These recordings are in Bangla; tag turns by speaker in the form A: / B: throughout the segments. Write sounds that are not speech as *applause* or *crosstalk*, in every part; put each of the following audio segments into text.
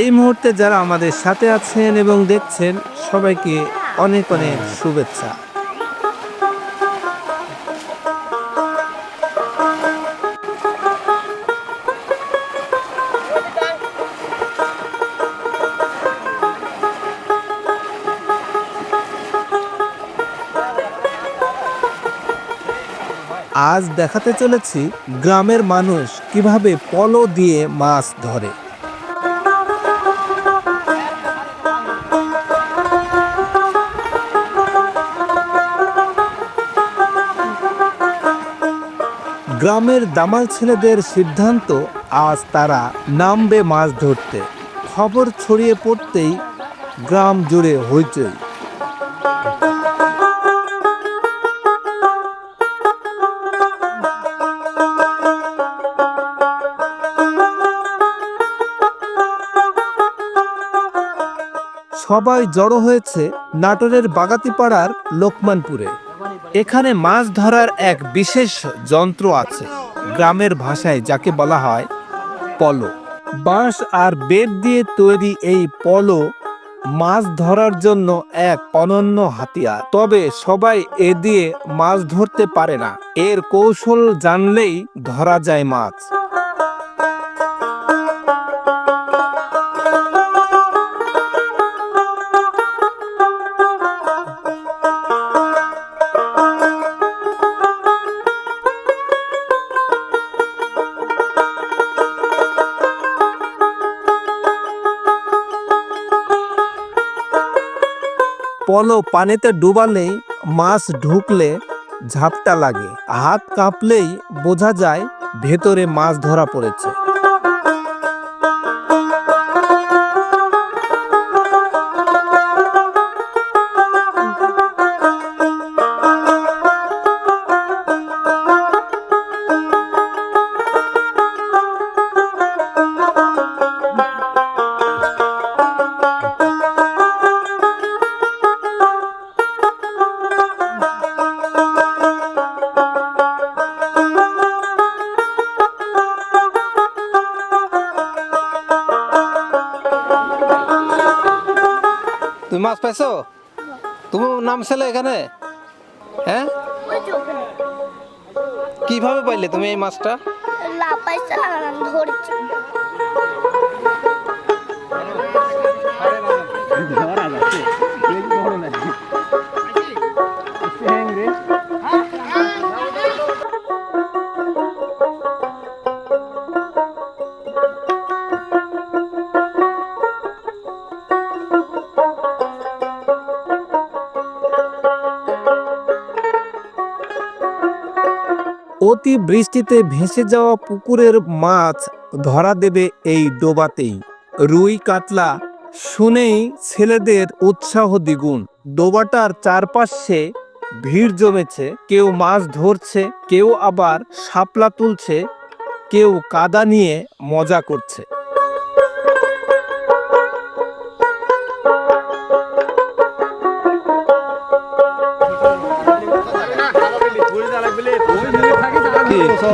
A: এই মুহূর্তে যারা আমাদের সাথে আছেন এবং দেখছেন সবাইকে অনেক অনেক শুভেচ্ছা। আজ দেখাতে চলেছি গ্রামের মানুষ কীভাবে পলো দিয়ে মাছ ধরে। গ্রামের দামাল ছেলেদের সিদ্ধান্ত, আজ তারা নামবে মাছ ধরতে। খবর ছড়িয়ে পড়তেই গ্রাম জুড়ে হইচই। সবাই জড়ো হয়েছে নাটোরের বাগাতিপাড়ার লোকমানপুরে। এখানে মাছ ধরার এক বিশেষ যন্ত্র আছে, গ্রামের ভাষায় যাকে বলা হয় পলো। বাঁশ আর বেত দিয়ে তৈরি এই পলো মাছ ধরার জন্য এক অনন্য হাতিয়ার। তবে সবাই এ দিয়ে মাছ ধরতে পারে না। এর কৌশল জানলেই ধরা যায় মাছ। পলো পানিতে ডুবালেই মাছ ঢুকলে ঝাপটা লাগে। হাত কাঁপলেই বোঝা যায় ভেতরে মাছ ধরা পড়েছে।
B: মাছ পাইছো? তুমি নামছিলে এখানে? হ্যাঁ কীভাবে পাইলে তুমি এই মাছটা?
C: ধরছি।
A: অতি বৃষ্টিতে ভেসে যাওয়া পুকুরের মাছ ধরা দেবে এই ডোবাতেই। রুই কাতলা শুনেই ছেলেদের উৎসাহ দ্বিগুণ। ডোবাটার চারপাশে ভিড় জমেছে, কেউ মাছ ধরছে, কেউ আবার শাপলা তুলছে, কেউ কাদা নিয়ে মজা করছে।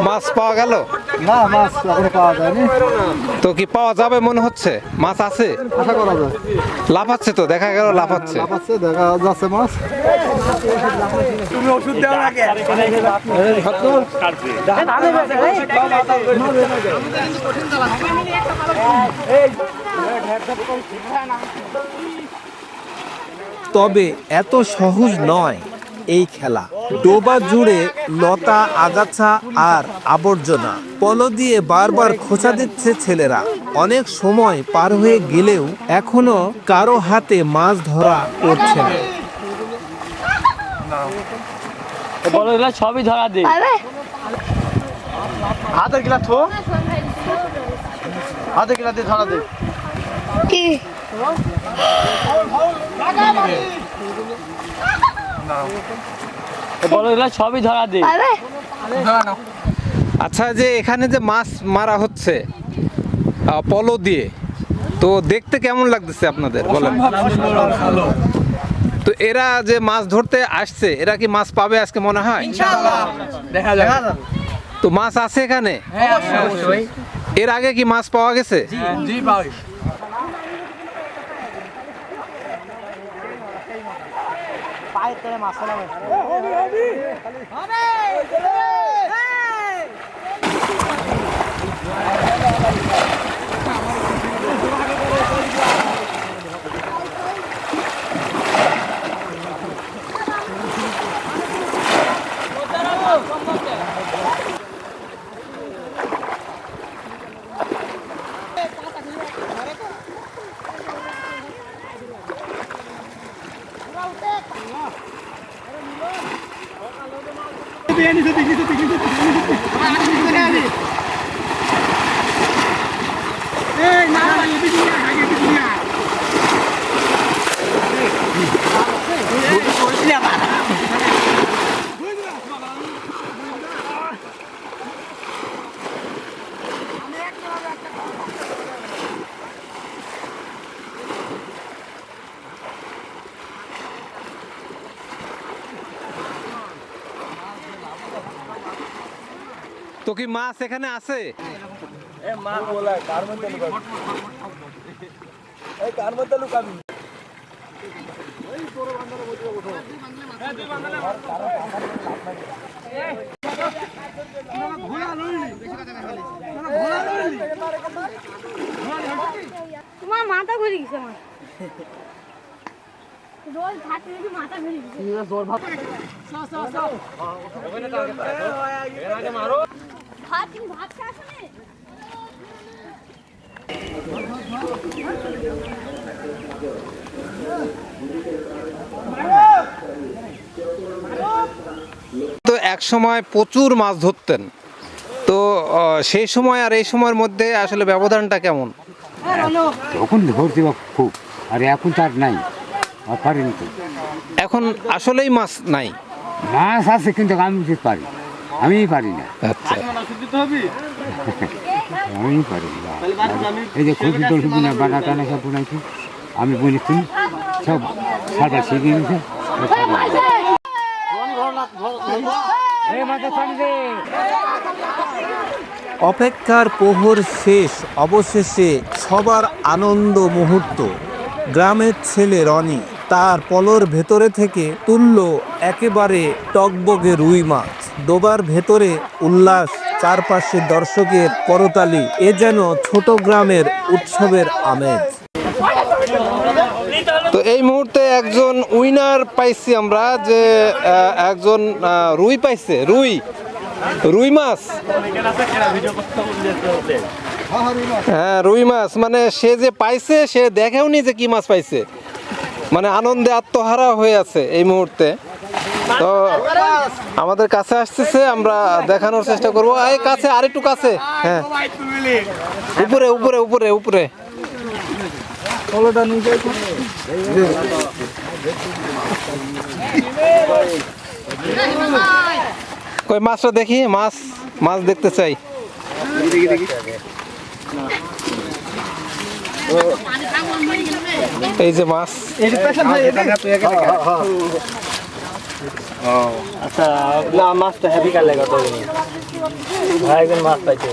B: মাছ পাওয়া গেল?
D: না মাছ এখনও পাওয়া যায়নি।
B: তো কি পাওয়া যাবে মনে হচ্ছে? মাছ আছে?
D: আশা করা যায়।
B: লাফাচ্ছে তো দেখা গেল লাফাচ্ছে।
D: লাফাচ্ছে দেখা যাচ্ছে মাছ। তুমি ওষুধ দাও আগে।
A: তবে এত সহজ নয়। এই খেলা। ডোবা জুড়ে লতা আগাছা আর আবর্জনা। পলো দিয়ে বারবার খোঁচা দিচ্ছে ছেলেরা। অনেক সময় পার হয়ে গেলেও এখনও কারও হাতে মাছ ধরা পড়ছে না।
E: সবই ধরা দে।
D: হাতের গিলা থো। হাতের গিলা দিয়ে ধরা দে।
C: কি?
E: সবই ধরা দে।
B: আচ্ছা যে এখানে যে মাছ মারা হচ্ছে পলো দিয়ে তো দেখতে কেমন লাগতেছে আপনাদের? বলেন। তো এরা যে মাছ ধরতে আসছে এরা কি মাছ পাবে আজকে মনে হয়? তো মাছ আছে এখানে? এর আগে কি মাছ পাওয়া গেছে। ভিতরে মাসালা Come on. এই না না তো কি মাছ এখানে আছে?
C: তোমার মাথা ঘুরে গেছে আমার। রোজ যদি মাথা ঘুরে গেছে। ভাত তুমি ভাত
B: তো এক সময় প্রচুর মাছ ধরতেন। তো সেই সময় আর এই সময়ের মধ্যে আসলে ব্যবধানটা কেমন?
F: তখন ধরতে খুব আর এখন তার নাই আর পারিনি
B: এখন আসলেই মাছ নাই।
F: মাছ আছে কিন্তু আমি পারি আমি পারি না।
B: আচ্ছা। *laughs*
F: আমি পারি না। এই যে বানা টানা সব বানাইছি। আমি সব সাদা শিখে নিছে
A: অপেক্ষার প্রহর শেষ অবশেষে সবার আনন্দ মুহূর্ত। গ্রামের ছেলে রনি তার পলর ভেতরে থেকে তুলল একেবারে টকবগে রুই মাছ। ডোবার ভেতরে উল্লাস, চারপাশে দর্শকের করতালি, এ যেন ছোট গ্রামের উৎসবের আমেজ।
B: তো এই মুহূর্তে একজন উইনার পাইছি আমরা যে একজন রুই পাইছে, রুই রুই মাছ। হ্যাঁ রুই মাছ। মানে সে যে পাইছে, সে দেখেও নি যে কি মাছ পাইছে। মানে আনন্দে আত্মহারা হয়ে আছে এই মুহূর্তে। তো আমাদের কাছে আসতেছে, আমরা দেখানোর চেষ্টা করব। এই কাছে আর একটু কাছে। হ্যাঁ। উপরে উপরে উপরে উপরে। কই, মাছটা দেখি, মাছ মাছ দেখতে চাই। এই যে মাছ।
E: ও আচ্ছা না মাছটা হেভি কালে কত ভাই একজন মাছ পাইছে?